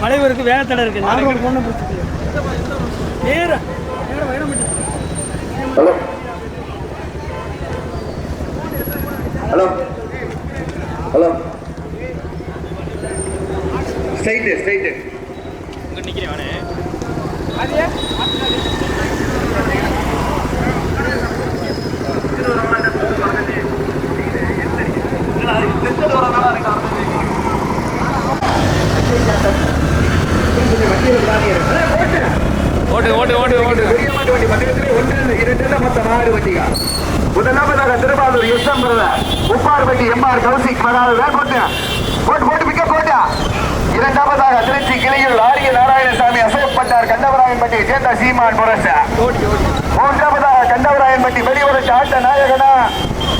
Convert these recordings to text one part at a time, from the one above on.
மலைவருக்கு வேகத்தடை இருக்கு நாங்கள் பொண்ணு பிடிச்சிட்டு நேரம் நேரம் வயணமிட்டு hello. Hello. Hello. Straight straight. ஓட்டு ஓட்டு ஓட்டு ஓட்டு வண்டி பந்தயத்திலே ஒன்று இரண்டு மொத்தம் ஆறு வண்டிங்க முதலாவதாக Thiruvarur S M brother Upparpatti M R Kaushik மகாது வேட்போட்டு போட்டு போட்டு மிக்க போட்டா இரண்டாவதாக திருச்சி கிளையில் ஆரிய நாராயணசாமி அசோக் கண்டவராயன்பட்டியை சேர்ந்த சீமான் புரச மூன்றாவதாக கண்டவராயன்பட்டி வெளிவரட்டு ஆட்ட நாயகனா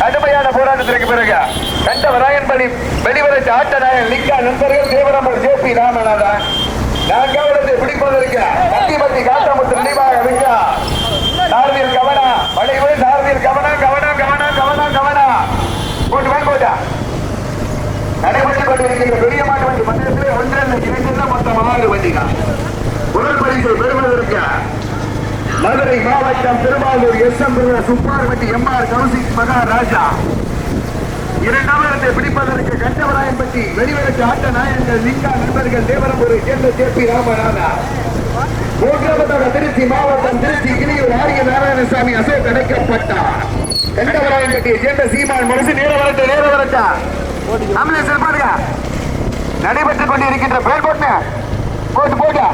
கடுமையான போராட்டத்திற்கு பிறகு. கண்டவராயன்பட்டி வெளிவரட்டு ஆட்ட நாயகன் லிங்கா நண்பர்கள் தேவரம்பர் ஜே பி ராமநாதன். நான்காவது பிடிப்பதற்கு கத்திபத்தி காத்தமுத்து நினைவாக விங்கா சாரதியில் கவனா வளைவு சாரதியில் Kavanaugh Kavanaugh Kavanaugh Kavanaugh Kavanaugh. போட்டு வாங்க போட்டா. நடைபெற்றுக் கொண்டிருக்கின்ற பெரிய மாட்டு வண்டி மண்டலத்திலே ஒன்றல்ல இரண்டு மொத்தம் ஆறு வண்டிகள். முதல் பரிசை பெறுவதற்கு மதுரை மாவட்டம் Thiruvarur S M Supparpatti M R Kaushik Maharaja. இரண்டாவது பிடிப்பதற்கு கண்டவராயன்பட்டி வெளிவரத்து ஆட்ட நாயகர்கள் லிங்கா நண்பர்கள் தேவரம்பூரை சேர்ந்த ஜே பி ராமநாதா. மூன்றாவதாக திருச்சி மாவட்டம் திருச்சி கிளியூர் ஆரிய நாராயணசாமி அசோக் அடைக்கப்பட்டார். கண்டவராயன்பட்டியை சேர்ந்த சீமான் மனசு நேர வரட்ட நேர வரட்டா? ஆம்புலன்ஸ் பாருங்க நடைபெற்றுக் கொண்டிருக்கின்ற போட்டு போட்டா?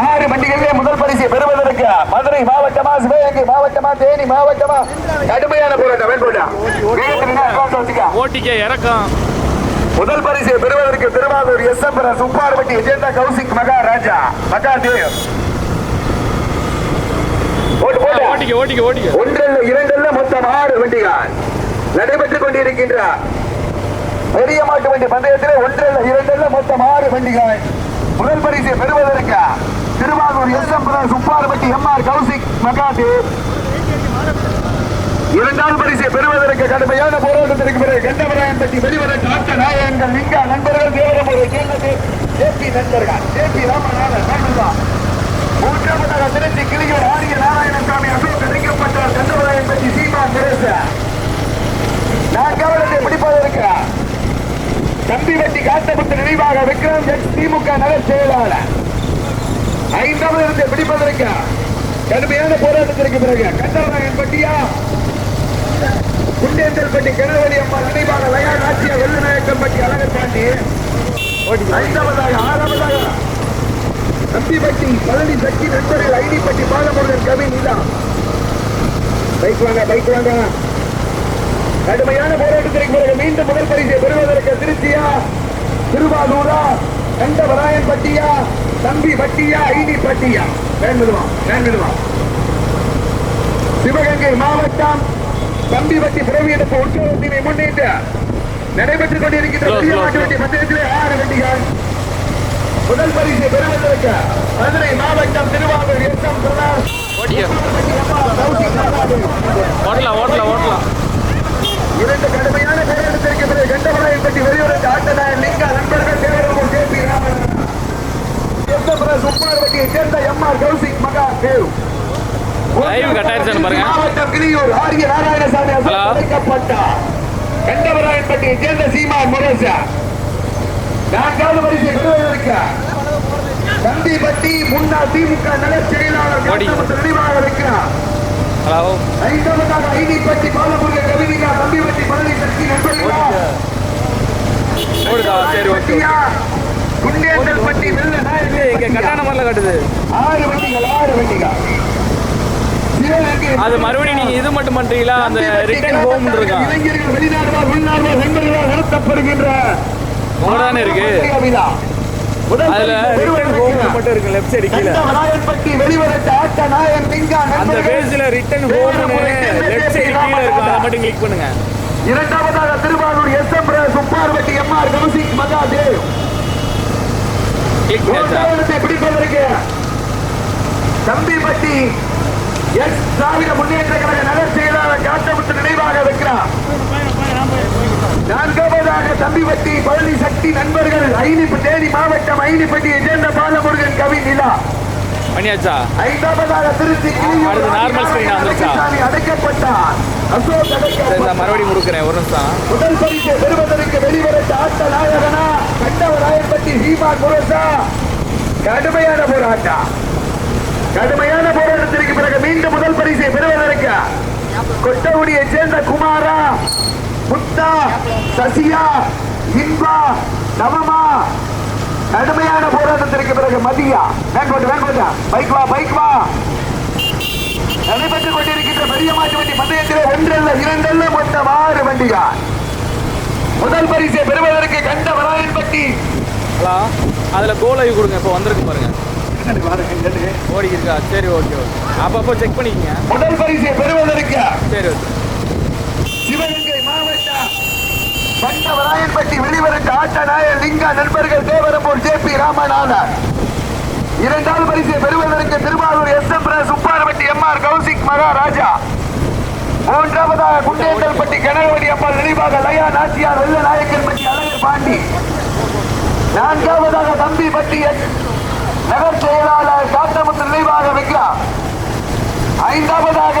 ஆறு வண்டிகளிலே முதல் பரிசை பெறுவதற்கு மதுரை மாவட்டமா சிவகங்கை மாவட்டமா தேனி மாவட்டமா? கடுமையான போராட்டம். ஓட்டிக்க இறக்கம். முதல் பரிசை பெறுவதற்கு திருவாரூர் எஸ் எம் சுப்பார்பட்டி விஜேந்தா கௌசிக் மகாராஜா மகா தேவ் ஓட்டு போட்டு. ஓட்டிக்க ஓட்டிக்க ஓட்டிக்க. ஒன்றல்ல இரண்டல்ல மொத்தம் ஆறு வண்டிகள் நடைபெற்றுக் கொண்டிருக்கின்ற பெரிய மாட்டு வண்டி பந்தயத்திலே ஒன்றல்ல இரண்டல்ல மொத்தம் ஆறு வண்டிகள் முதல் பரிசை பெறுவதற்கு Thiruvarur S M Supparpatti M R Kaushik மகாதே இரண்டாம் பரிசை பெறுவதற்கு கடுமையான போராட்டத்திற்கு பிறகு கண்டவராயன்பட்டி வெளிவதற்கு ஆட்ட நாயகங்கள் லிங்கா நண்பர்கள் தேவரமுறை கேள்வி ஜேபி நண்பர்கள் ஜேபி ராமநாதன் மூன்றாவதாக திருச்சி கிளியூர் ஆரிய நாராயணசாமி அசோக் அழைக்கப்பட்டார் கண்டவராயன்பட்டி சீமா சுரேஷ நான் கவனத்தை பிடிப்பதற்கு தம்பி வெட்டி காத்தமுத்து நினைவாக விக்ரம் எக்ஸ் திமுக நகர் செயலாளர். ஐந்தாவது இடத்தை பிடிப்பதற்கு கடுமையான போராட்டத்திற்கு பிறகு கண்டவராயன்பட்டியா குண்டேந்தல்பட்டி கணவரி அம்மா நினைவாக லயா நாச்சியா வெள்ளநாயக்கம்பட்டி அழகர் பாண்டி. ஐந்தாவதாக ஆறாவதாக நம்பிப்பட்டி பழனி சக்தி நண்பர்கள் ஐடிப்பட்டி பாலமுருகன் கவி நீலா. பைக் வாங்க பைக் வாங்க. கடுமையான போராட்டத்திற்கு பிறகு மீண்டும் முதல் பரிசை பெறுவதற்கு திருச்சியா திருவாரூரா கண்டவராயன் பட்டியா தம்பி பட்டியா ஐடி பட்டியா? வேண்டுமா வேண்டுமா சிவகங்கை மாவட்டம் தம்பிவட்டி பிறவியெடுப்பு உற்சவத்தினை முன்னிட்டு நடைபெற்றுக் கொண்டிருக்கின்ற Slow, பெரிய slow, மாட்டு வண்டி பந்தயத்திலே ஆறு வண்டிகள். முதல் பரிசை பெறுவதற்கு மதுரை மாவட்டம் திருவாரூர் எஸ் எம் ஓட்டலாம் ஓட்டலாம் ஓட்டலாம் இரண்டு கடுமையான போராட்டத்திற்கு பிறகு கண்டவராயன் பற்றி வெளியுறவு ஆட்டநாயன் லிங்கா நண்பர்கள் ராமன் சுப்பார்வட்டியை சேர்ந்த எம் ஆர் கௌசிக் மகா தேவ் Live cut ஆயிருச்சான்னு பாருங்க. மாவட்டம் கிளியூர் ஆரிய நாராயணசாமி Hello. அழைக்கப்பட்டார் கண்டவராயன்பட்டியை சேர்ந்த சீமா முரசா. நான்காவது பரிசை பெறுவதற்கு தம்பிப்பட்டி முன்னாள் திமுக நகர் செயலாளர் நினைவாக இருக்கிறார். ஹலோ ஐந்தாவதாக ஐடிப்பட்டி பாலமுருக தம்பிப்பட்டி பழனி சக்தி நண்பர்களா சரி ஓகே இங்க கட்டான மாதிரில கட்டுது. ஆறு வண்டிகள் ஆறு வண்டிகள் சிவகங்கை அது மறுபடியும் நீங்க இது மட்டும் பண்றீங்களா? அந்த ரிட்டர்ன் ஹோம் இருக்கான் இளைஞர்கள் வெளிநாடுவா உள்நாடுவா நண்பர்களா நடத்தப்படுகின்ற உங்கதானே இருக்கு. அதுல ரிட்டர்ன் ஹோம் மட்டும் இருக்கு லெஃப்ட் சைடு கீழே. கண்டவராயன்பட்டி வெளிவரட்ட ஆட்ட நாயன் லிங்கா அந்த நண்பர்கள். பேஜ்ல ரிட்டர்ன் ஹோம்னு லெஃப்ட் சைடு கீழே இருக்கும் அதை மட்டும் கிளிக் பண்ணுங்க. இரண்டாவதாக Thiruvarur S M Supparvatti M R Kaushik Mahadev. பிடிப்பதற்கு தம்பிப்பட்டி எஸ் திராவிட முன்னேற்ற கழக நகர் செயலாளர் காட்டமுத்து நினைவாக வைக்கிறார். நான்காவதாக தம்பிப்பட்டி பழனி சக்தி நண்பர்கள் ஐனிப்பட்டியை சேர்ந்த பாலமுருகன் கவி நிலா. பண்ணியாச்சா? அடுத்து screen ஆ வந்துருச்சா? சரி அடைக்கப்பட்டார் மறுபடியும் கொடுக்குறேன் ஒரு நிமிஷம். முதல் பரிசை பெறுவதற்கு வெளிவரத்த ஆட்ட நாயகனா கண்டவராயன்பட்டி ஹீமான் முரசா கடுமையான போராட்டம். கடுமையான போராட்டத்திற்கு பிறகு மீண்டும் முதல் பரிசை பெறுவதற்கு கொட்டகுடியை சேர்ந்த குமாரா முத்தா சசியா இன்பா நவமா கடுமையான போராட்டத்திற்கு பிறகு மதியா வேங்கோட்டு வேங்கோட்டா பைக் வா பைக் வா. நடைபெற்றுக் கொண்டிருக்கின்ற பெரிய மாட்டு வண்டி பந்தயத்திலே ஒன்றல்ல இரண்டல்ல மொத்தம் ஆறு வண்டிகள். முதல் பரிசை பெறுவதற்கு கண்ட வராயன்பட்டி ஹலோ அதில் கோல் கொடுங்க இப்போ வந்திருக்கு பாருங்க. ஓடி இருக்கா சரி ஓகே ஓகே. அப்பப்போ செக் பண்ணிக்கங்க. முதல் பரிசை பெறுவதற்கு சரி ஓகே. சிவகங்கை கண்ட வராயன்பட்டி வெளிவரட்டு ஆட்ட நாயர் லிங்கா நண்பர்கள் தேவரம்பூர் ஜே பி ராமநாதன் இரண்டாவது பரிசை பெறுவதற்கு Thiruvarur S. M. Supparappatti M. R. Kaushik Maharaja. மூன்றாவதாக குண்டேந்தல்பட்டி கனகவடி அம்மாள் நினைவாக லயா நாச்சியார் வெள்ள நாயக்கன்பட்டி அழகர் பாண்டி. நான்காவதாக தம்பி பட்டி நகர் செயலாளர் காத்தமுத்து நினைவாக விக்ரா ஐந்தாவதாக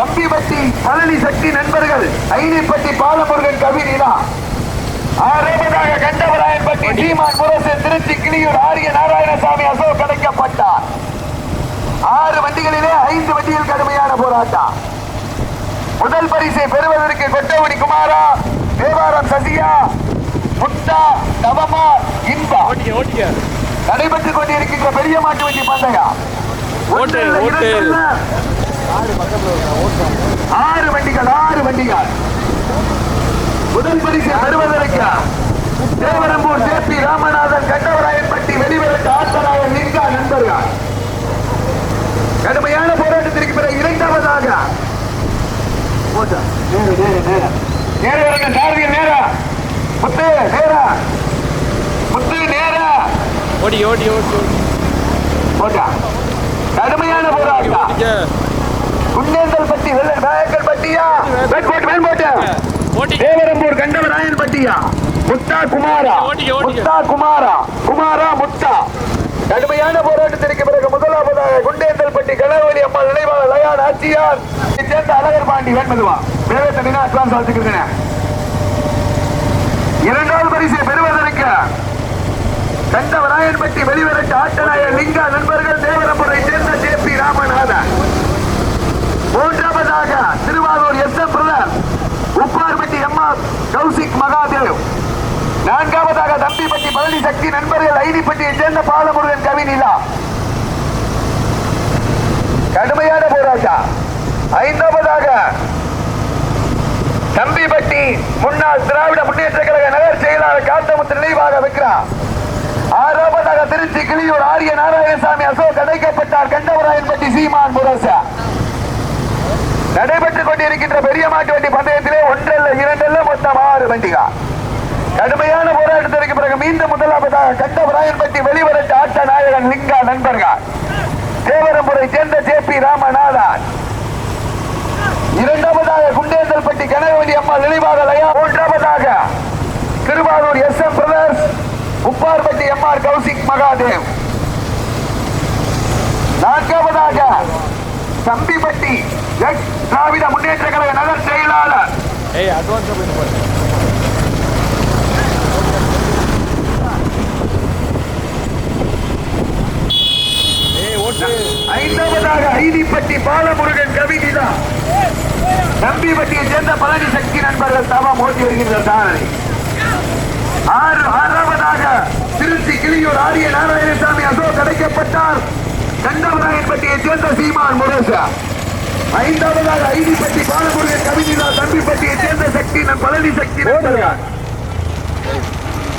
தம்பிப்பட்டி பழனி சக்தி நண்பர்கள் ஐனிப்பட்டி பாலமுருகன் கவினிலா ஆறாவதாக கண்டவராயன்பட்டி சீமான் முரசு திருச்சி கிளியூர் ஆரிய நாராயணசாமி அசோக் அடைக்கப்பட்டார் ஆறு வண்டிகளிலே ஐந்து வண்டியில் கடுமையான போராட்டம். முதல் பரிசை பெறுவதற்கு கொட்டவடி குமாரா தேவாரம் சசியா முத்தா நவமா இன்பா. நடைபெற்றுக் கொண்டிருக்கின்ற பெரிய மாட்டு வண்டி பந்தயம். ஓட்டு, ஓட்டு. ஆறு வண்டிகள் ஆறு வண்டிகள். முதல் பரிசு பெறுவதற்கு தேவரம்பூர் ஜே பி ராமநாதன் கண்டவராயன்பட்டி வெளிவரத்து ஆத்தராயன் லிங்கா நண்பர்கள். கடுமையான போராட்டத்திற்கு பிறகு இரண்டாவதாக. முத்து நேரா. முத்து நேரா. ஓடி ஓடி ஓடி ஓடி. போட்டா. கடுமையான போராட்டம். குண்டேந்தல் பட்டி நாயக்கர் பட்டியா? வெட் போட்டு மேல் போட்டு ஓட்டிக்க. தேவரம்பூர் கண்டவராயன் பட்டியா? முத்தா குமாரா. முத்தா குமாரா. குமாரா முத்தா. கடுமையான போராட்டத்திற்கு பிறகு முதலாவதாக குண்டேந்தல் பட்டி கணவரி அம்மா நினைவாக லயா நாச்சியார் சேர்ந்த அழகர் பாண்டி வேண்மதுவா. வேகத்தை நின்று அட்வான்ஸ் வச்சுக்கிறேன் இரண்டாவது பரிசை பெறுவதற்கு கண்டவராயன்பட்டி வெளிவரட்டு ஆட்டநாயர் லிங்கா நண்பர்கள் தேவரம்புரை சேர்ந்த ஜே பி ராமநாதன். மூன்றாவதாக Thiruvarur S M brother Upparpatti M R Kaushik Mahadev. நான்காவதாக தம்பிப்பட்டி பழனி சக்தி நண்பர்கள் ஐடிப்பட்டியை சேர்ந்த பாலமுருகன் கவினிலா கடுமையான போராட்டம். ஐந்தாவதாக தம்பிப்பட்டி முன்னாள் திராவிட முன்னேற்ற கழக நகர் செயலாளர் காந்தமுத்து நினைவாக விக்கிறார் ஆறாவதாக திருச்சி கிளியூர் ஆரிய நாராயணசாமி அசோக் அடைக்கப்பட்டார் கண்டவராயன்பட்டி சீமான் முரசா. நடைபெற்றுக் கொண்டிருக்கின்ற பெரிய மாட்டு வண்டி பந்தயத்திலே ஒன்றல்ல இரண்டல்ல மொத்தம் ஆறு வண்டிகா கடுமையான போராட்டத்திற்கு பிறகு மீண்டும் முதலாவதாக கண்டவராயன்பட்டி வெளிவரட்டு ஆட்ட நாயகன் லிங்கா நண்பர்கள். தேவரம்புரை சேர்ந்த ஜே பி ராமநாதன். இரண்டாவதாக குண்டேந்தல்பட்டி கனகவடி அம்மா நினைவாக லயா. மூன்றாவதாக Thiruvarur S M brothers Upparpatti M R Kaushik Mahadev. நான்காவதாக தம்பிப்பட்டி எக்ஸ் திராவிட முன்னேற்ற கழக நகர் செயலாளர். ஏய் அட்வான்ஸாக போய் பாருங்க ஏய் ஓட்டு. ஐந்தாவதாக ஐடிப்பட்டி பாலமுருகன் கவிதிதா நம்பிப்பட்டியை சேர்ந்த பழனி சக்தி நண்பர்கள் தவம் ஓட்டி வருகின்ற சாரணை ஆறு ஆறாவதாக திருச்சி கிளியூர் ஆரிய நாராயணசாமி அசோக் அடைக்கப்பட்டார். கண்டவராயன்பட்டியை சேர்ந்த சீமான் முரசா. ஐந்தாவதாக ஐடிப்பட்டி பாலமுருகன் கவிதிதா தம்பிப்பட்டியை சேர்ந்த சக்தி நன் பழனி சக்தி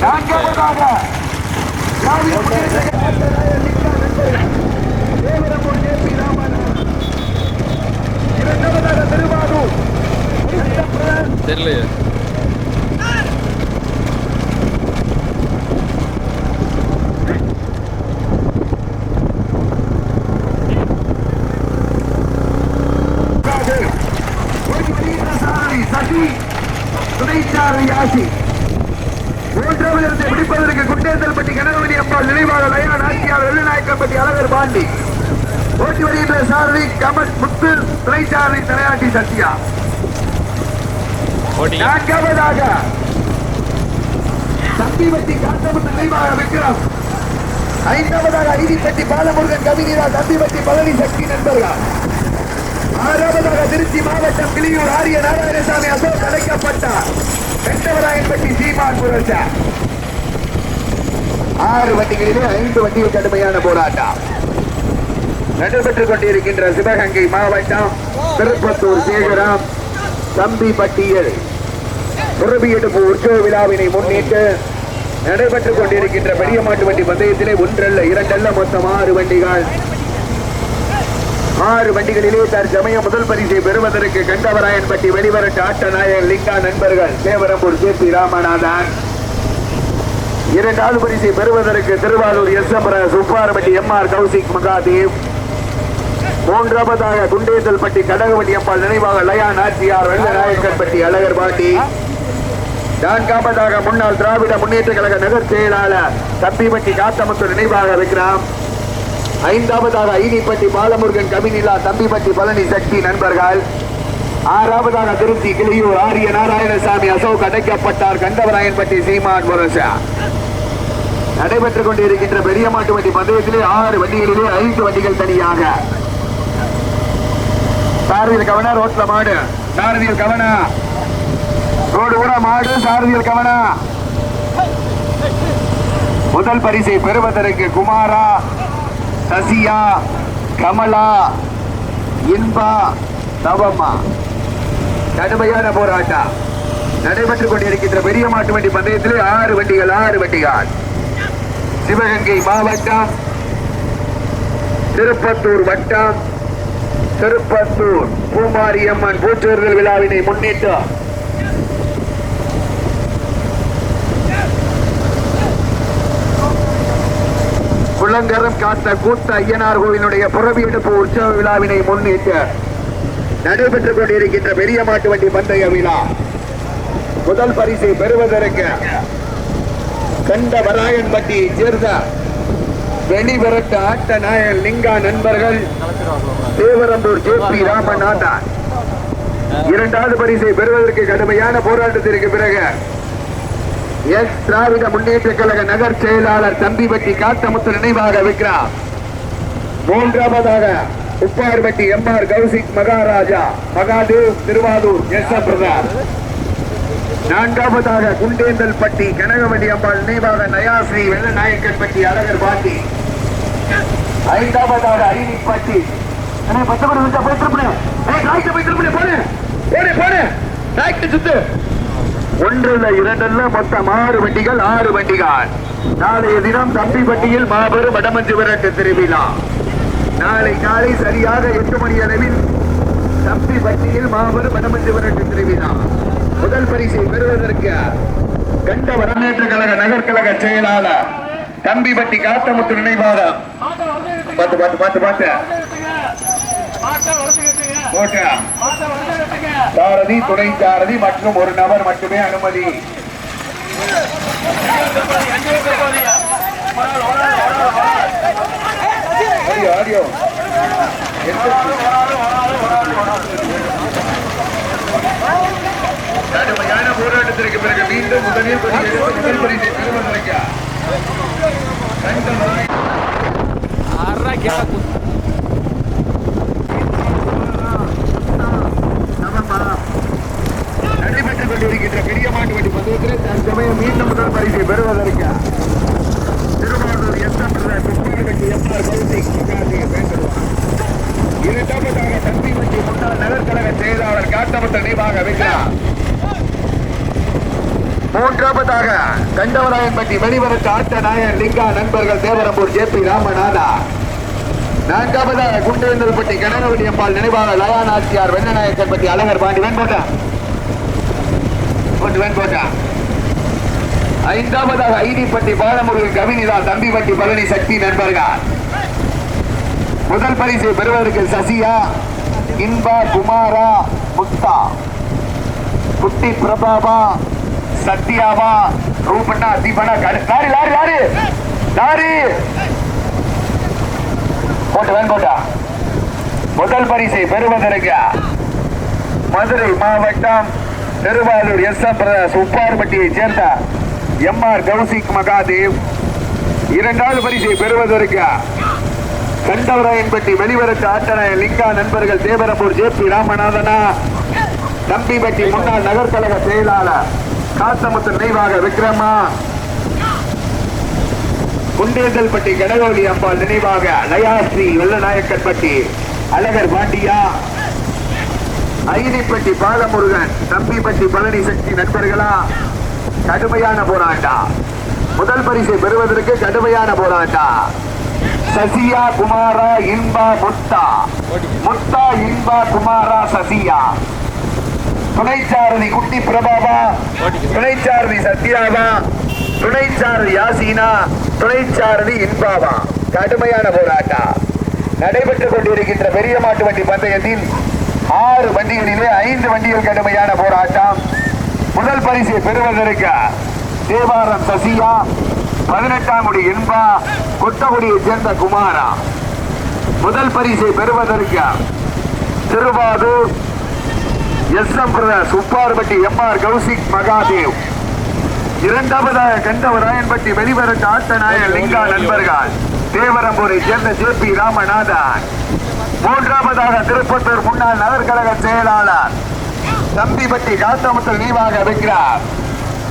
நான்காவதாக திராவிட முன்னேற்ற கழக நண்பர்கள் தேவரம்பூர் ஜே பி ராமநாதன் இரண்டாவதாக திருவாரூர் தெரியலையே சசி துணைச்சாரதி ஆசி. மூன்றாவது இடத்தை பிடிப்பதற்கு குண்டேந்தல்பட்டி கனகவதி அம்பாள் நினைவாக லயா நாச்சியார் வெள்ளநாயக்கம்பட்டி அழகர் பாண்டி. ஓட்டி வருகின்ற சாரதி கமல் முத்து துணைச்சாரதி தலையாட்டி சத்யா. நான்காவதாக தம்பிவட்டி காத்தமுத்து நினைவாக விக்ரம். ஐந்தாவதாக ஐதிப்பட்டி பாலமுருகன் கவிஞரா தம்பிவட்டி பழனி சக்தி நண்பர்கள். ஆறாவதாக திருச்சி மாவட்டம் கிளியூர் ஆரிய நாராயணசாமி அசோக் அழைக்கப்பட்டார் வெண்டவராயன்பட்டி சீமான் புரட்சா. ஆறு வண்டிகளிலே ஐந்து வண்டிகள் கடுமையான போராட்டம். நடைபெற்றுக் கொண்டிருக்கின்ற சிவகங்கை மாவட்டம் திருப்பத்தூர் சேகரம் தம்பிப்பட்டியில். துறவியெடுப்பு உற்சவ விழாவினை முன்னிட்டு நடைபெற்றுக் கொண்டிருக்கின்ற பெரிய மாட்டு வண்டி பந்தயத்திலே ஒன்றல்ல இரண்டல்ல மொத்தம் ஆறு வண்டிகள். ஆறு வண்டிகளிலே தற்சமயம் முதல் பரிசை பெறுவதற்கு கண்டவராயன்பட்டி வெளிவரட்டு ஆட்ட நாயகன் லிங்கா நண்பர்கள். Devarampur K P Ramanathan. இரண்டாவது பரிசை பெறுவதற்கு Thiruvarur S M Supparappatti M R Kaushik Mahadev. மூன்றாவதாக குண்டேசல்பட்டி கடகவட்டி அம்பாள் நினைவாக லயா நாச்சியார் வெள்ளநாயக்கன்பட்டி அழகர் பாட்டி. நான்காவதாக முன்னாள் திராவிட முன்னேற்ற கழக நகர் செயலாளர் தம்பிப்பட்டி காத்தமுத்து நினைவாக விக்ரம். ஐந்தாவதாக ஐனிப்பட்டி பாலமுருகன் கவினிலா தம்பிப்பட்டி பழனி சக்தி நண்பர்கள். ஆறாவதாக திருச்சி கிளியூர் ஆரிய நாராயணசாமி அசோக் அடைக்கப்பட்டார் கண்டவராயன்பட்டி சீமான் முரசா நடைபெற்றுக் கொண்டிருக்கின்ற பெரிய மாட்டு வண்டி பந்தயத்திலே ஆறு வண்டிகளிலே ஐந்து வண்டிகள் தனியாக. சாரதியில் கவனா ரோட்ல மாடு. சாரதியில் கவனா. ரோடு கூட மாடு சாரதியில் கவனா. முதல் பரிசை பெறுவதற்கு குமாரா சசியா கமலா இன்பா நவமா கடுமையான போராட்டம். நடைபெற்றுக் கொண்டிருக்கின்ற பெரிய மாட்டு வண்டி பந்தயத்திலே ஆறு வண்டிகள் ஆறு வண்டிகள். சிவகங்கை மாவட்டம் திருப்பத்தூர் வட்டம் திருப்பத்தூர் பூமாரியம்மன் பூச்சோர்கள் விழாவினை முன்னிட்டு குளங்கரம் காத்த கூத்த ஐயனார் கோவிலுடைய புறவி எடுப்பு உற்சவ விழாவினை முன்னிட்டு நடைபெற்றுக் கொண்டிருக்கின்ற பெரிய மாட்டு வண்டி பந்தய விழா. முதல் பரிசை பெறுவதற்கு கண்ட வராயன்பட்டியை சேர்ந்த வெளிவரட்ட ஆட்ட நாயகன் லிங்கா நண்பர்கள் தேவரம்பூர் ஜே பி ராமநாதன். இரண்டாவது பரிசை பெறுவதற்கு கடுமையான போராட்டத்திற்கு பிறகு எஸ். திராவிட முன்னேற்ற கழக நகர் செயலாளர் தம்பிபட்டி காத்தமுத்து நினைவாக விக்ரம் மூன்றாவதாக Upparpatti M. R. Kaushik Maharaja Mahadev Thiruvathur S. M. Prathap. நான்காவதாக குண்டேந்தல்பட்டி கனகவடி அம்பாள் நினைவாக நயாஸ்ரீ வெள்ளநாயக்கன்பட்டி அழகர் பாட்டி. ஐந்தாவதாக அரிணிப்பட்டி அண்ணே, பத்து மணி விட்டா போயிட்டு திருப்பிடு. போனேன் போனேன் போனேன் சுத்து. ஒன்றல்ல இரண்டல்ல மொத்தம் ஆறு வண்டிகள் ஆறு வண்டிகள். நாளைய தினம் தம்பிப்பட்டியில் மாபெரும் வடமஞ்சு விரட்டு திருவிழா. நாளை காலை சரியாக எட்டு மணி அளவில் தம்பிப்பட்டியில் மாபெரும் வடமஞ்சு விரட்டு திருவிழா. முதல் பரிசை பெறுவதற்கு கண்ட வரமேற்ற கழக நகர்கழக செயலாளர் தம்பிப்பட்டி காத்தமுத்து நினைவாக பார்த்து பார்த்து பார்த்து பார்த்து. சாரதி துணை சாரதி மற்றும் ஒரு நபர் மட்டுமே அனுமதி. ஆடியோ. கடுமையான போராட்டத்திற்கு பிறகு மீண்டும் முதலில் முதல் பரிசை பெறுவதற்கு அறா கேட்க நடைபெற்றுக் கொண்டிருக்கின்ற பெரிய மாட்டு வண்டி பந்தயத்தில் தற்சமயம் மீண்டும் முதல் பரிசை பெறுவதற்கு Thiruvarur S M Subramaniya M R Kaushik சிகாசியை பேசுவார் இரண்டாவதாக தம்பி வண்டி முன்னாள் நகர்கழக செயலாளர் காட்டமட்ட நினைவாக வைக்கிறார் மூன்றாவதாக கண்டவராயன்பட்டி வெளிவரத்து ஆட்ட நாயர் லிங்கா நண்பர்கள் தேவரம்பூர் ஜே பி ராமநாதா. நான்காவதாக குண்டேந்தல்பட்டி கனகவடி அம்பாள் நினைவாக லயா நாச்சியார் வெள்ளநாயக்கன்பட்டி அழகர் பாண்டி வெண்கோட்டா போட்டு வெண்கோட்டா ஐந்தாவதாக ஐடிப்பட்டி பாலமுருகன் கவினிதா தம்பி வட்டி பழனி சக்தி நண்பர்கள். முதல் பரிசு பெறுவதற்கு சசியா இன்பா குமாரா முக்தா. குட்டி பிரபாபா சத்யாவா ரூபண்ணா தீபண்ணா கடு- லாரி லாரி லாரி லாரி போட்டு வேன் போட்டா. முதல் பரிசை பெறுவதற்கு மதுரை மாவட்டம் திருவாரூர் எஸ் எம் பிரதாஸ் உப்பார்பட்டியை சேர்ந்த எம் ஆர் கௌசிக் மகாதேவ். இரண்டாவது பரிசை பெறுவதற்கு. கண்டவராயன்பட்டி வெளிவரத்து ஆட்டநாய லிங்கா நண்பர்கள் தேவரப்பூர் ஜே பி ராமநாதனா. தம்பிபட்டி முன்னாள் நகர்கழக செயலாளர் காத்தமுத்து நினைவாக விக்ரமா. குண்டேந்தல்பட்டி கடகோலி அம்பாள் நினைவாக லயாஸ்ரீ வெள்ளநாயக்கன்பட்டி அழகர் பாண்டியா. ஐனிப்பட்டி பாலமுருகன் தம்பிப்பட்டி பழனி சக்தி நண்பர்களா கடுமையான போராட்டம் முதல் பரிசை பெறுவதற்கு கடுமையான போராட்டம் சசியா குமாரா இன்பா முத்தா. முத்தா இன்பா குமாரா சசியா. துணைச்சாரதி குட்டி பிரபாவா துணைச்சாரதி சத்யாபா துணைச்சாரதி யாசீனா துணைச்சாரதி இன்பாபா கடுமையான போராட்டம். நடைபெற்றுக் கொண்டிருக்கின்ற பெரிய மாட்டு வண்டி பந்தயத்தில் ஆறு வண்டிகளிலே ஐந்து வண்டிகள் கடுமையான போராட்டம். முதல் பரிசை பெறுவதற்கு தேவாரம் சசியா பதினெட்டாம் குடி இன்பா கொட்டகுடியைச் சேர்ந்த குமாரா. முதல் பரிசை பெறுவதற்கு திருவாதூர் எஸ் எம் பிரதேஷ் உப்பார்பட்டி எம் ஆர் கௌசிக் மகாதேவ். இரண்டாவதாக கண்டவராயன்பட்டி வெளிவரட்டு ஆட்டநாயர் லிங்கா நண்பர்கள். தேவரம்பூரை சேர்ந்த ஜே பி ராமநாதன். மூன்றாவதாக திருப்பத்தூர் முன்னாள் நகர்கழக செயலாளர் தம்பிப்பட்டி காத்தமுத்தல் நீவாக விக்கிறார்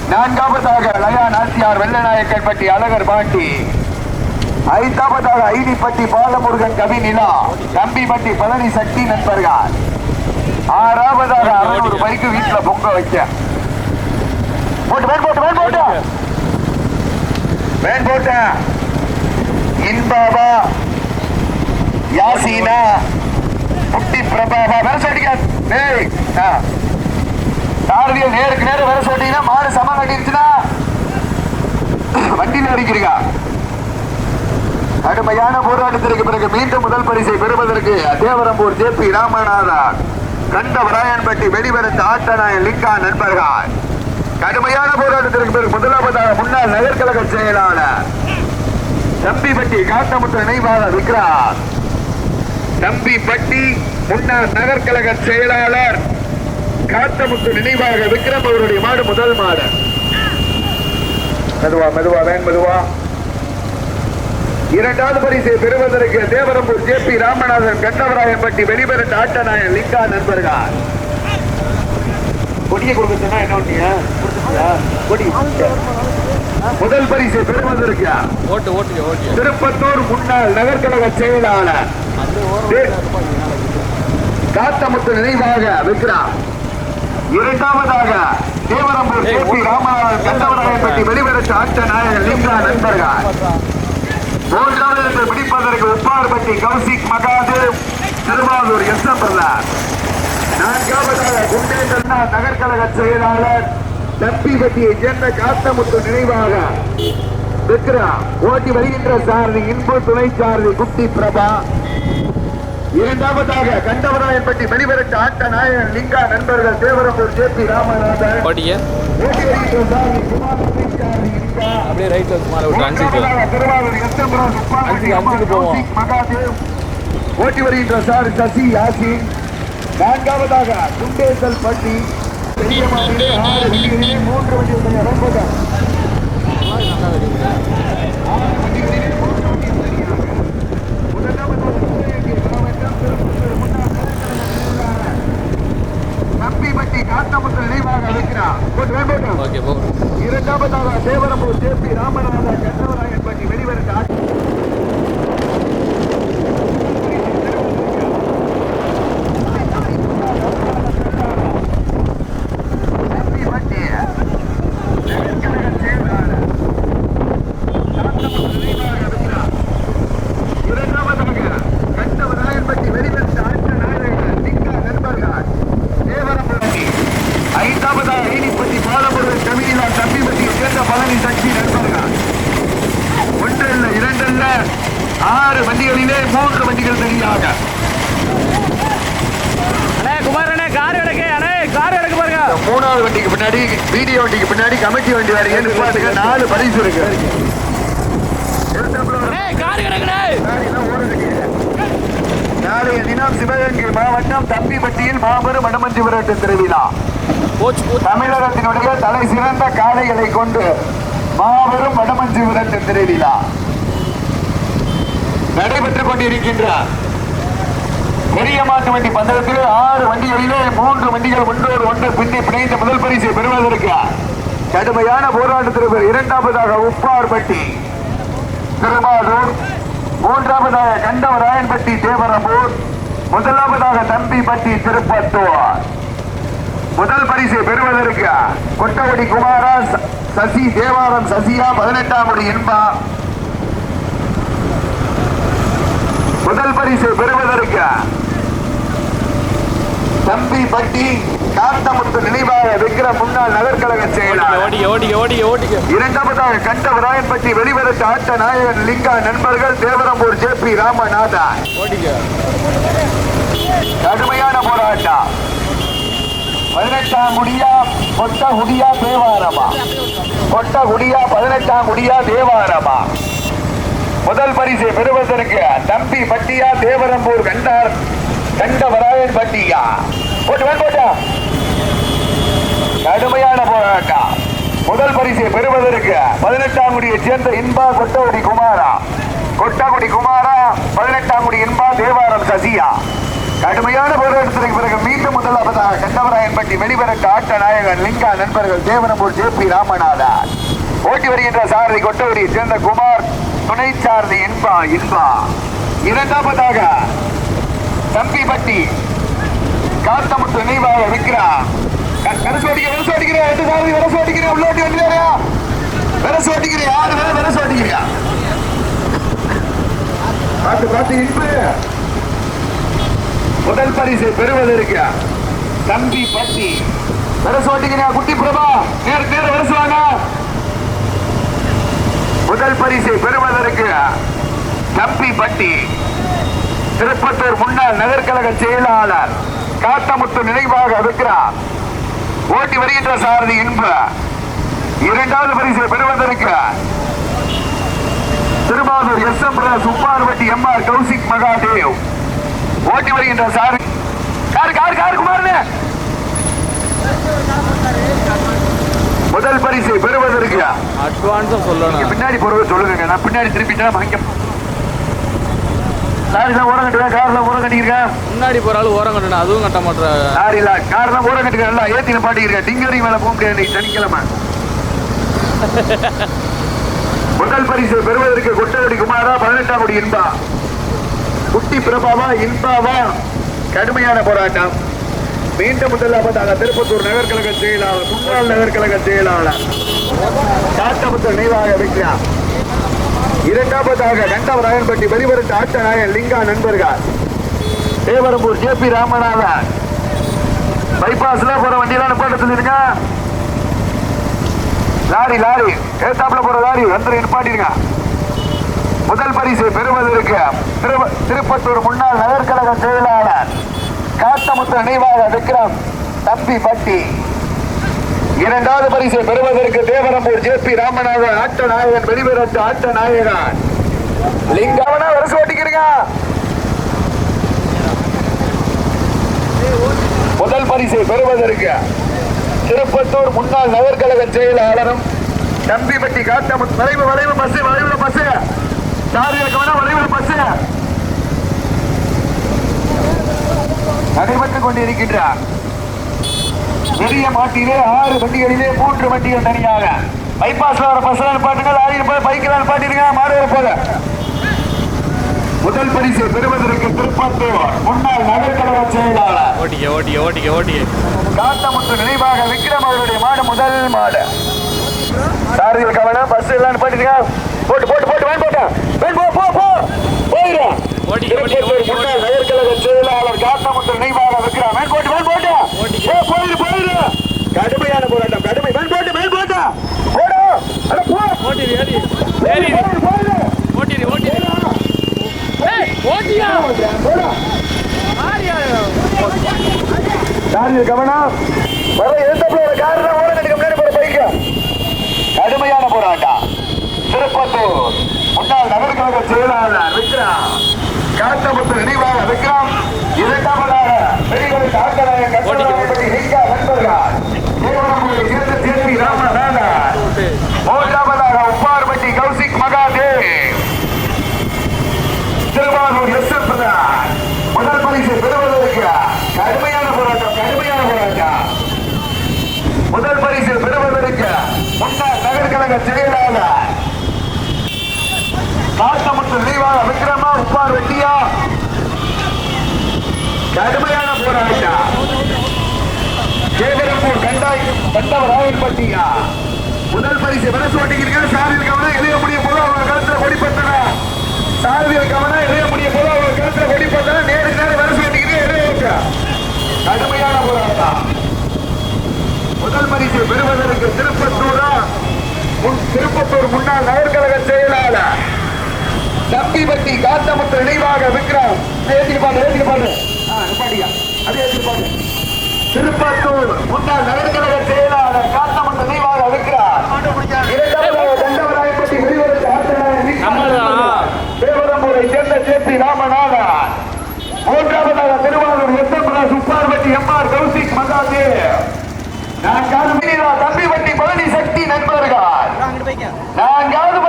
நான்காவதாக லயா நாச்சியார் வெள்ளநாயக்கன்பட்டி அழகர் பாண்டி. ஐந்தாவதாக ஐடிப்பட்டி பாலமுருகன் கவிநிலா. தம்பிப்பட்டி பழனி சக்தி நண்பர்கள். ஆறாவதாக அறுநூறு பைக்கு வீட்டுல பொங்க வைக்க. போட்டு வேன் போட்டு வேன் போட்டு. வேன் போட்ட. இன்பாபா யாசீனா. குட்டி பிரபாபா. வேற ஆ. சாரதியை நேருக்கு நேரம் வேற சொல்லிட்டீங்கன்னா மாடு சமம் கட்டிருச்சுன்னா வண்டியில் அடிக்கிறீங்க. கடுமையான போராட்டத்திற்கு பிறகு மீண்டும் முதல் பரிசை பெறுவதற்கு தேவரம்பூர் ஜே பி ராமநாதன். கந்தவராயன்பட்டி வெளிவரத்து ஆட்டநாயன் லிங்கா நண்பர்கள். கடுமையான போராட்டத்திற்கு பிறகு முதலாவதாக முன்னாள் நகர்கழக செயலாளர் தம்பிப்பட்டி காத்தமுத்து நினைவாளர் விக்ரார் தம்பிப்பட்டி முன்னாள் நகர்கழக செயலாளர் காத்தமுத்து நினைவாக விக்ரம் அவருடைய மாடு முதல் மாடு. மெதுவா மெதுவா வேன் மெதுவா. இரண்டாவது பரிசை பெறுவதற்கு தேவரம்பூர் ஜே பி ராமநாதன் கண்டவராயன்பட்டி வெளிவரட்டு ஆட்டநாயன் லிங்கா நண்பர்கள்? கொடியை கொடுக்க சொன்னா என்ன? கொடி. முதல் பரிசை பெறுவதற்கு ஓட்டு ஓட்டுங்க ஓட்டு. திருப்பத்தூர் முன்னாள் நகர்கழக செயலாளர் காத்தமுத்து நினைவாக விக்ரம் இரண்டாவதாக தேவரம்பூர் ஜே பி ராமநாதன் கண்டவராயன்பட்டி வெளிவரட்டு ஆட்ட நாயகர் லிங்கா நண்பர்கள்? மூன்றாவது இடத்தை பிடிப்பதற்கு Upparpatti Kaushik Mahadev Thiruvarur S M brother நான்காவதாக குண்டேசன்னா நகர்கழக செயலாளர் தம்பிபட்டியை சேர்ந்த காத்தமுத்து நினைவாக. விக்ரா ஓட்டி வருகின்ற சாரதி இன்பு துணை சாரதி குட்டி பிரபா. இரண்டாவதாக கண்டவராயன்பட்டி வெளிவரட்டு ஆட்ட நாயகன் லிங்கா நண்பர்கள் தேவரம்பூர் ஜே பி ராமநாதன். ஓட்டி வருகின்ற சாரதி குமார் துணை சாரதி அப்படியே ரைட்டில் சுமார் விட்டு அனுப்பிச்சு அஞ்சு, அஞ்சுக்கு போவோம். ஓட்டி வருகின்ற சார் சசி யாசின் நான்காவதாக குண்டேசல் பட்டி. பெரிய மாதிரி ஆறு வண்டிகளிலே மூன்று வண்டிகள் இடம் போட்டார் தம்பிப்பட்டி காத்தமுத்து நினைவாக போ இரண்டாவதாக தேவரம்பூர் ஜே பி ராமநாதன் கண்டவராயன்பட்டி வெளிவரட்டு ஆட்சி ஐந்தாவதாக ஐனிப்பட்டி பாலமுருகன் கவிதா தம்பிப்பட்டியை சேர்ந்த பழனி சக்தி நண்பர்கள் ஒன்று இல்லை இரண்டு மூணாவது வண்டிக்கு பின்னாடி வீடியோ வண்டிக்கு பின்னாடி கமிட்டி வண்டி வேற நாலு பரிசு இருக்கு. நாளைய தினம் சிவகங்கை மாவட்டம் தம்பிப்பட்டியில் மாபெரும் வடமஞ்சி விரட்டு திருவிழா. தமிழகத்தினுடைய தலை சிறந்த காளைகளை கொண்டு மாபெரும் வடமஞ்சி விரட்டு திருவிழா. நடைபெற்றுக் கொண்டிருக்கின்றார் பெரிய மாட்டு வண்டி பந்தயத்தில் ஆறு வண்டிகளிலே மூன்று வண்டிகள் ஒன்றோடு ஒன்று பின்னி பிணைந்த முதல் பரிசை பெறுவதற்கு கடுமையான போராட்டத்திற்கு இரண்டாவதாக உப்பார்பட்டி திருமாதூர் மூன்றாவதாக கண்டவராயன்பட்டி தேவரம்பூர் முதலாவதாக தம்பிப்பட்டி திருப்பத்தூர் முதல் பரிசு பெறுவதற்கு கொட்டவடி குமாரா சசி தேவாரம் சசியா பதினெட்டாம் முடி இன்பா முதல் பரிசு பெறுவதற்கு தம்பி பட்டி காத்தமுத்து நினைவாக விக்கிரம் முன்னாள் நகர்கழக செயலாளர். இரண்டாவதாக கண்டவராயன்பட்டி வெளிவரத்து ஆட்ட நாயகன் லிங்கா நண்பர்கள் தேவரம்பூர் ஜே பி ஓடிக்க. கடுமையான போராட்டம். பதினெட்டாம் குடியா கொட்ட குடியா தேவாரமா? கொட்ட குடியா பதினெட்டாம் குடியா தேவாரமா? முதல் பரிசை பெறுவதற்கு தம்பி பட்டியா தேவரம்பூர் கண்டார். கண்டவராயன் பட்டியா? போட்டு போட்டா. கடுமையான போராட்டம். முதல் பரிசை பெறுவதற்கு பதினெட்டாம் குடியை சேர்ந்த இன்பா கொட்டகுடி குமாரா. கொட்டகுடி குமாரா பதினெட்டாம் குடி இன்பா தேவாரம் சசியா. கடுமையான போராட்டத்திற்கு பிறகு மீண்டும் முதலாவதாக கண்டவராயன்பட்டி வெளிவரட்டு ஆட்ட நாயகன் லிங்கா நண்பர்கள் தேவனம்பூர் ஜே பி ராமநாதன். ஓட்டி வருகின்ற சாரதி கொட்டகுடியை சேர்ந்த குமார் துணை சாரதி இன்பா இன்பா. இரண்டாவதாக தம்பிப்பட்டி காத்தமுத்து நினைவாக விக்கிறான் வெரசு அடிக்கிற வெரசு அடிக்கிற எட்டு சாரதி வெரசு அடிக்கிற உள்ள ஓட்டி வந்துடுறியா வெரசு அடிக்கிற யாரு வேற வெரசு அடிக்கிறியா பார்த்து பார்த்து இன்பு முதல் பரிசு பெறுவதற்கு தம்பி பட்டி வெரசு ஓட்டிக்கிறியா குட்டி பிரபா. நேர நேர வெரசு வாங்க. முதல் பரிசை பெறுவதற்கு தம்பி பட்டி திருப்பத்தூர் முன்னாள் நகர்கழக செயலாளர் காத்தமுத்து நினைவாக விக்கிறார் ஓட்டி வருகின்ற சாரதி இன்ப. இரண்டாவது பரிசை பெறுவதற்கு Thirumavur S M Supparvatti M R Kaushik Mahadev. ஓட்டி வருகின்ற சாரதி. கார் கார் கார் குமாரனே. முதல் பரிசை பெறுவதற்கு. அட்வான்ஸா சொல்லணும். பின்னாடி போறது சொல்லுங்க நான் பின்னாடி திரும்பிட்டா வாங்க லாரிலாம் ஓரம் கட்டுவேன் கார்லாம் ஓரம் கட்டிக்கிறேன் முன்னாடி போற ஆளு ஓரம் கட்டணும் அதுவும் கட்ட மாட்டாங்க லாரில கார்லாம் ஓரம் கட்டுக்கிறேன் எல்லாம் ஏத்தி நிப்பாட்டிக்கிறேன் டிங்கரி மேல போக முடியாது சனிக்கிழமை. முதல் பரிசு பெறுவதற்கு கொட்டவடி குமாரா பதினெட்டாம் கோடி இன்பா. குட்டி பிரபாவா இன்பாவா. கடுமையான போராட்டம். மீண்டும் முதலாவதாக திருப்பத்தூர் நகர்கழக செயலாளர் முன்னாள் நகர்கழக செயலாளர். காத்தமுத்தர் நினைவாக வைக்கிறார் இரண்டாவதாக கண்டவராயன்பட்டி வெளிவரட்டு ஆட்டநாயன் லிங்கா நண்பர்கள். Devarampur J P Ramanathan. பைபாஸ்ல போற வண்டியெல்லாம் நிப்பாட்ட சொல்லிருங்க லாரி லாரி. ஏத்தாப்புல போற லாரி வந்து நிப்பாட்டிருங்க முதல் பரிசு பெறுவதற்கு திருப்பத்தூர் முன்னாள் நகர்கழக செயலாளர் காத்தமுத்து நினைவாக விக்ரம் தம்பி பட்டி. இரண்டாவது பரிசை பெறுவதற்கு தேவரம்பூர் ஜே பி ராமநாதன் ஆட்ட நாயகன் வெளிவரத்து ஆட்ட நாயகன். லிங்கவனா வரிசை ஓட்டிக்கிறீங்க முதல் பரிசை பெறுவதற்கு திருப்பத்தூர் முன்னாள் நகர்கழக செயலாளரும் தம்பிப்பட்டி காட்ட வளைவு வளைவு பஸ் வளைவுல பஸ் சாரி இருக்கவனா வளைவுல பஸ் நடைபெற்றுக் கொண்டிருக்கின்றார். பெரிய மாட்டிலே ஆறு வண்டிகளிலே மூன்று வண்டிகள் தனியாக. பைபாஸ்ல வர பஸ்ல நிப்பாட்டுங்க லாரியில் போய் பைக்கில் நிப்பாட்டிருங்க மாடு போத முதல் பரிசு பெறுவதற்கு திருப்பத்தூர் முன்னாள் நகர்கழக செயலாளர். ஓட்டிக்க ஓட்டிக்க ஓட்டிக்க ஓட்டிக்க காத்தமுத்து நினைவாக விக்ரம் அவருடைய மாடு முதல் மாடு. சாரதிகள் கவனம் பஸ் எல்லாம் நிப்பாட்டிருங்க போட்டு போட்டு போட்டு வேன் போட்டா. வேன் போ போ போ. நகர்கழக செயலாளர் காட்டமுத்தல் நீமான இருக்கிறார். மேற்கோட்டு மேல் போட்டு போயிரு போயிரு. கடுமையான போராட்டம் கடுமை. மேல் போட்டு மேல் போட்டா போடு ஓட்டிரு ஏறி ஏறி. ஓட்டிரு ஓட்டிரு ஓட்டியா யாரு கவனம் வர எழுந்தப்பல ஒரு கார் தான் ஓட கட்டுக்கு முன்னாடி போற பைக்கு. கடுமையான போராட்டம். திருப்பத்தூர் முன்னாள் நகர்கழக செயலாளர் யாத்திரை நினைவாக கடுமையான போராட்டம். கேவரப்பூர் கண்டாய் கண்டவர் ராயன்பட்டியா முதல் பரிசு மனசு ஓட்டிக்கிறீங்க சாரியில் கவனம் எழுத முடிய போது அவங்க கழுத்துல கொடி பத்தன சாரியில் கவனம் எழுத முடிய போது அவங்க கழுத்துல கொடி பத்தன நேருக்கு நேரம் மனசு ஓட்டிக்கிறீங்க எழுத கடுமையான போராட்டம். முதல் பரிசு பெறுவதற்கு திருப்பத்தூரா? முன் திருப்பத்தூர் முன்னாள் நகர்கழக செயலாளர். தம்பிபட்டி காத்தமுத்து நினைவாக விக்ரம் ஏற்றிட்டு பாரு ஏற்றிட்டு பாரு ஆ நிப்பாட்டியா அதே ஏற்றிட்டு பாரு திருப்பத்தூர் முன்னாள் நகர்கழக செயலாளர் காத்தமுத்து நினைவாக விக்ரம் இரண்டாவதாக தண்டவராயப்பட்டி வெளிவரத்து ஆட்டநாயகன் வி. நம்மள்தானா? தேவரம்பூரை சேர்ந்த சேர்த்தி ராமநாதன் மூன்றாவதாக திருவாரூர் எஸ்எம்ரா சுப்பார்பட்டி எம்ஆர் கௌசிக் மகாதேவ் நான்காவது தம்பிபட்டி பழனி சக்தி நண்பர்கள் நான்காவது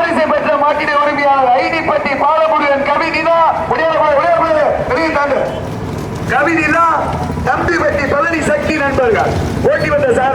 கட்டிட பெற்ற மாட்டின உரிமையாளர் ஐடிப்பட்டி பாலமுருகன் கவிதினா உடையாத உடையாத பெரிய தாண்டு. கவிதினா தம்பிப்பட்டி பழனி சக்தி நண்பர்கள். ஓட்டி வந்த சார்